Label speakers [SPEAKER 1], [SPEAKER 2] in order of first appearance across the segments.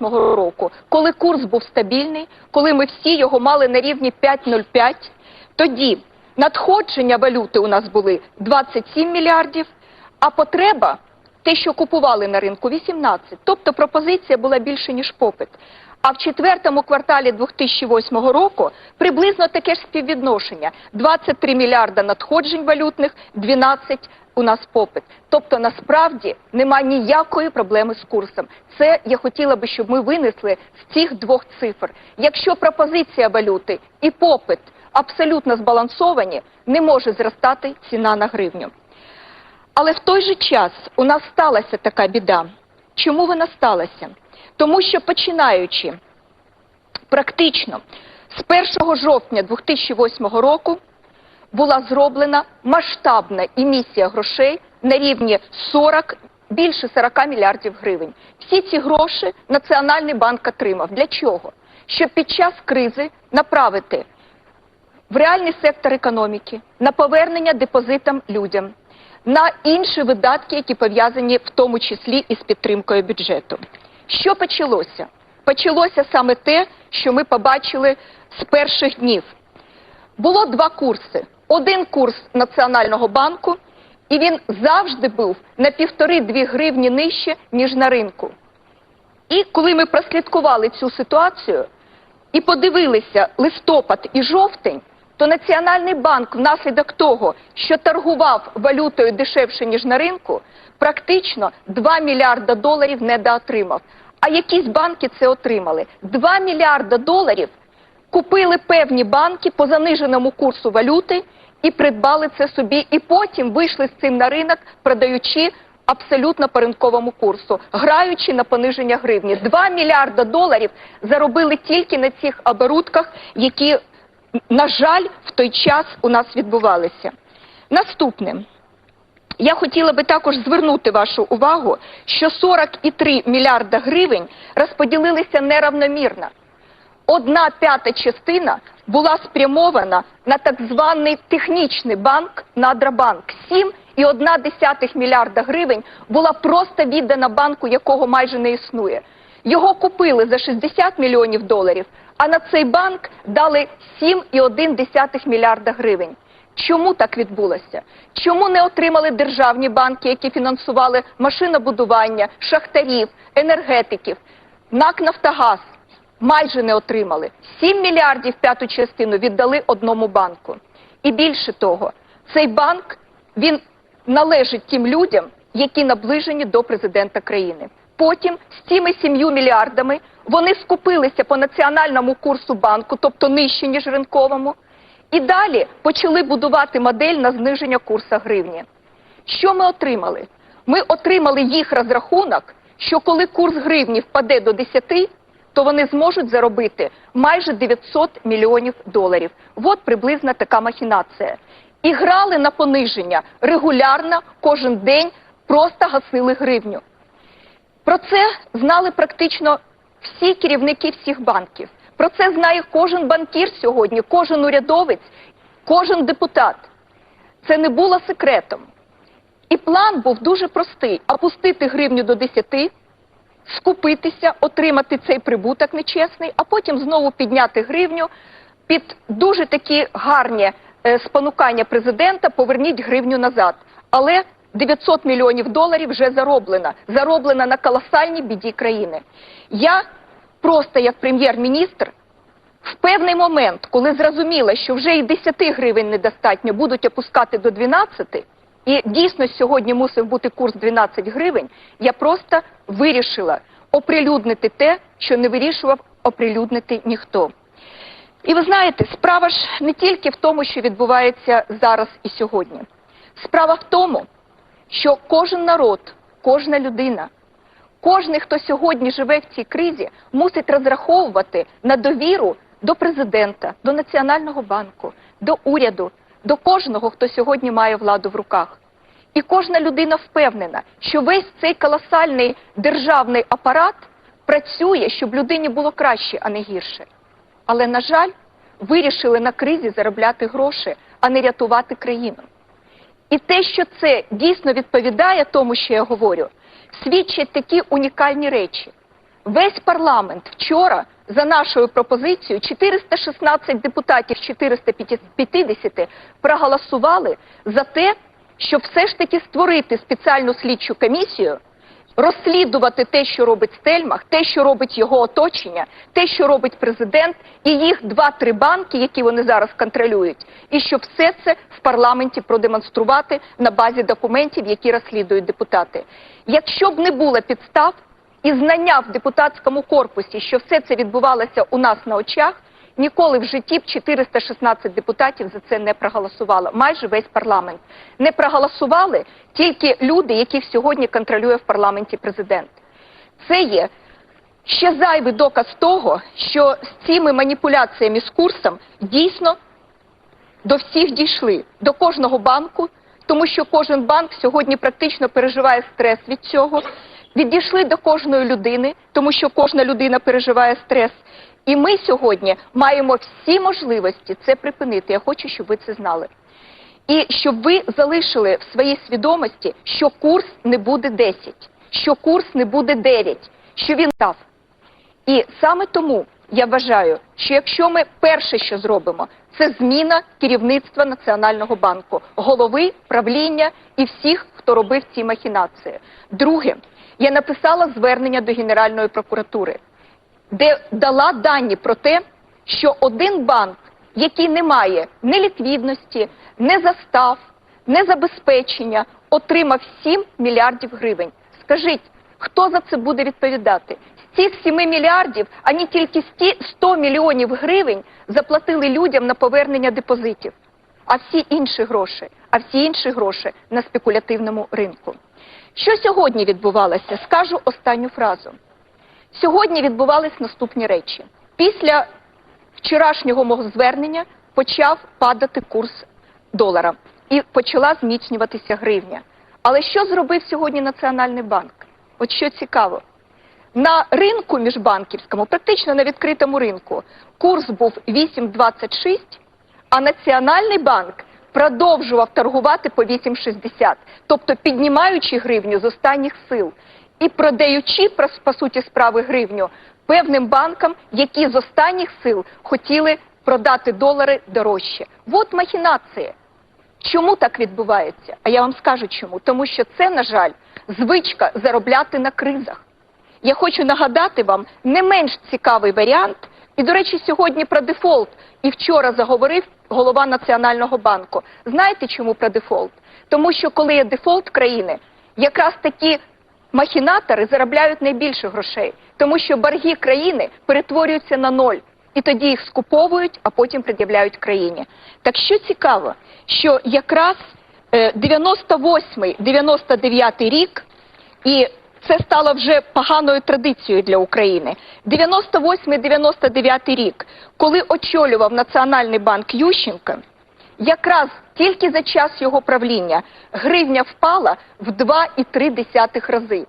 [SPEAKER 1] 2008 року, коли курс був стабільний, коли ми всі його мали на рівні 5,05, тоді надходження валюти у нас були 27 мільярдів, а потреба, те, що купували на ринку, 18. Тобто пропозиція була більше, ніж попит. А в четвертому кварталі 2008 року приблизно таке ж співвідношення. 23 мільярда надходжень валютних, 12 у нас попит. Тобто насправді немає ніякої проблеми з курсом. Це я хотіла би, щоб ми винесли з цих двох цифр. Якщо пропозиція валюти і попит абсолютно збалансовані, не може зростати ціна на гривню. Але в той же час у нас сталася така біда. Чому вона сталася? Тому що починаючи практично з 1 жовтня 2008 року була зроблена масштабна емісія грошей на рівні 40, більше 40 мільярдів гривень. Всі ці гроші Національний банк отримав. Для чого? Щоб під час кризи направити в реальний сектор економіки, на повернення депозитам людям, на інші видатки, які пов'язані в тому числі із підтримкою бюджету. Що почалося? Почалося саме те, що ми побачили з перших днів. Було два курси. Один курс Національного банку, і він завжди був на півтори-дві гривні нижче, ніж на ринку. І коли ми прослідкували цю ситуацію і подивилися листопад і жовтень, то Національний банк внаслідок того, що торгував валютою дешевше, ніж на ринку, практично 2 мільярда доларів недоотримав. А якісь банки це отримали. 2 мільярда доларів купили певні банки по заниженому курсу валюти і придбали це собі, і потім вийшли з цим на ринок, продаючи абсолютно по ринковому курсу, граючи на пониження гривні. 2 мільярда доларів заробили тільки на цих оборудках, які, на жаль, в той час у нас відбувалися. Наступне. Я хотіла би також звернути вашу увагу, що 43 мільярда гривень розподілилися неравномірно. Одна п'ята частина була спрямована на так званий технічний банк Надрабанк. 7,1 мільярда гривень була просто віддана банку, якого майже не існує. Його купили за 60 мільйонів доларів, а на цей банк дали 7,1 мільярда гривень. Чому так відбулося? Чому не отримали державні банки, які фінансували машинобудування, шахтарів, енергетиків, НАК Нафтогаз? Майже не отримали. 7 мільярдів п'яту частину віддали одному банку. І більше того, цей банк він належить тим людям, які наближені до президента країни. Потім з цими 7 мільярдами вони скупилися по національному курсу банку, тобто нижче ніж ринковому. І далі почали будувати модель на зниження курсу гривні. Що ми отримали? Ми отримали їх розрахунок, що коли курс гривні впаде до 10, то вони зможуть заробити майже 900 мільйонів доларів. От приблизно така махінація. І грали на пониження регулярно, кожен день просто гасили гривню. Про це знали практично всі керівники всіх банків. Про це знає кожен банкір сьогодні, кожен урядовець, кожен депутат. Це не було секретом. І план був дуже простий: опустити гривню до 10, скупитися, отримати цей прибуток нечесний, а потім знову підняти гривню під дуже такі гарні е, спонукання президента поверніть гривню назад. Але 900 мільйонів доларів вже зароблено. Зароблено на колосальній біді країни. Я просто як прем'єр-міністр в певний момент, коли зрозуміла, що вже і 10 гривень недостатньо, будуть опускати до 12, і дійсно сьогодні мусив бути курс 12 гривень, я просто вирішила оприлюднити те, що не вирішував оприлюднити ніхто. І ви знаєте, справа ж не тільки в тому, що відбувається зараз і сьогодні. Справа в тому, що кожен народ, кожна людина, кожен, хто сьогодні живе в цій кризі, мусить розраховувати на довіру до президента, до Національного банку, до уряду, до кожного, хто сьогодні має владу в руках. І кожна людина впевнена, що весь цей колосальний державний апарат працює, щоб людині було краще, а не гірше. Але, на жаль, вирішили на кризі заробляти гроші, а не рятувати країну. І те, що це дійсно відповідає тому, що я говорю, свідчать такі унікальні речі. Весь парламент вчора за нашою пропозицією 416 депутатів з 450 проголосували за те, щоб все ж таки створити спеціальну слідчу комісію, розслідувати те, що робить Стельмах, те, що робить його оточення, те, що робить президент, і їх два-три банки, які вони зараз контролюють, і щоб все це в парламенті продемонструвати на базі документів, які розслідують депутати. Якщо б не було підстав і знання в депутатському корпусі, що все це відбувалося у нас на очах, ніколи в житті б 416 депутатів за це не проголосувало. Майже весь парламент. Не проголосували тільки люди, яких сьогодні контролює в парламенті президент. Це є ще зайвий доказ того, що з цими маніпуляціями з курсом дійсно до всіх дійшли, до кожного банку, тому що кожен банк сьогодні практично переживає стрес від цього. Відійшли до кожної людини, тому що кожна людина переживає стрес. І ми сьогодні маємо всі можливості це припинити. Я хочу, щоб ви це знали. І щоб ви залишили в своїй свідомості, що курс не буде 10, що курс не буде 9, що він став. І саме тому я вважаю, що якщо ми перше, що зробимо, це зміна керівництва Національного банку, голови, правління і всіх, хто робив ці махінації. Друге, я написала звернення до Генеральної прокуратури, де дала дані про те, що один банк, який не має ні ліквідності, ні застав, ні забезпечення, отримав 7 мільярдів гривень. Скажіть, хто за це буде відповідати? З цих 7 мільярдів, ані тільки сті- 100 мільйонів гривень заплатили людям на повернення депозитів, а всі інші гроші, а всі інші гроші на спекулятивному ринку. Що сьогодні відбувалося? Скажу останню фразу. Сьогодні відбувались наступні речі. Після вчорашнього мого звернення почав падати курс долара і почала зміцнюватися гривня. Але що зробив сьогодні Національний банк? От що цікаво, на ринку міжбанківському, практично на відкритому ринку, курс був 8,26, а Національний банк продовжував торгувати по 8,60, тобто піднімаючи гривню з останніх сил і продаючи, по, суті справи, гривню певним банкам, які з останніх сил хотіли продати долари дорожче. От махінації. Чому так відбувається? А я вам скажу чому. Тому що це, на жаль, звичка заробляти на кризах. Я хочу нагадати вам не менш цікавий варіант. І, до речі, сьогодні про дефолт і вчора заговорив голова Національного банку. Знаєте, чому про дефолт? Тому що коли є дефолт країни, якраз такі махінатори заробляють найбільше грошей, тому що борги країни перетворюються на ноль. І тоді їх скуповують, а потім пред'являють країні. Так що цікаво, що якраз е, 98-99 рік, і це стало вже поганою традицією для України. 98-99 рік, коли очолював Національний банк Ющенко, якраз тільки за час його правління гривня впала в 2,3 рази.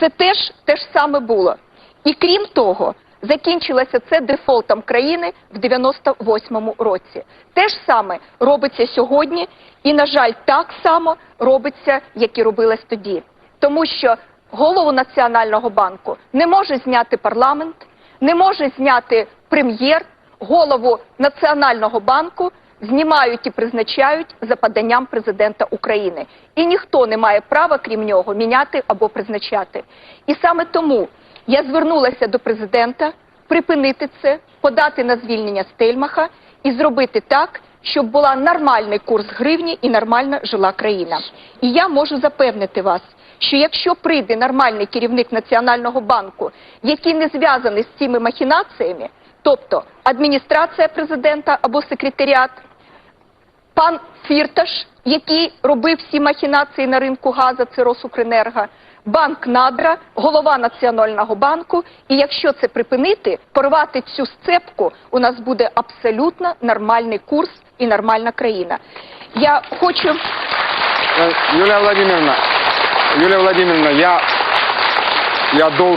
[SPEAKER 1] Це теж те ж саме було. І крім того, закінчилося це дефолтом країни в 98-му році. Те ж саме робиться сьогодні, і, на жаль, так само робиться, як і робилось тоді. Тому що голову Національного банку не може зняти парламент, не може зняти прем'єр, голову Національного банку знімають і призначають за поданням президента України. І ніхто не має права, крім нього, міняти або призначати. І саме тому я звернулася до президента припинити це, подати на звільнення Стельмаха і зробити так, щоб була нормальний курс гривні і нормально жила країна. І я можу запевнити вас, що якщо прийде нормальний керівник Національного банку, який не зв'язаний з цими махінаціями, тобто адміністрація президента або секретаріат, пан Фірташ, який робив всі махінації на ринку газу, це Росукренерго, банк Надра, голова Національного банку. І якщо це припинити, порвати цю сцепку, у нас буде абсолютно нормальний курс і нормальна країна. Я хочу
[SPEAKER 2] Э, Юлия Владимировна, Юлия Владимировна, я, я должен...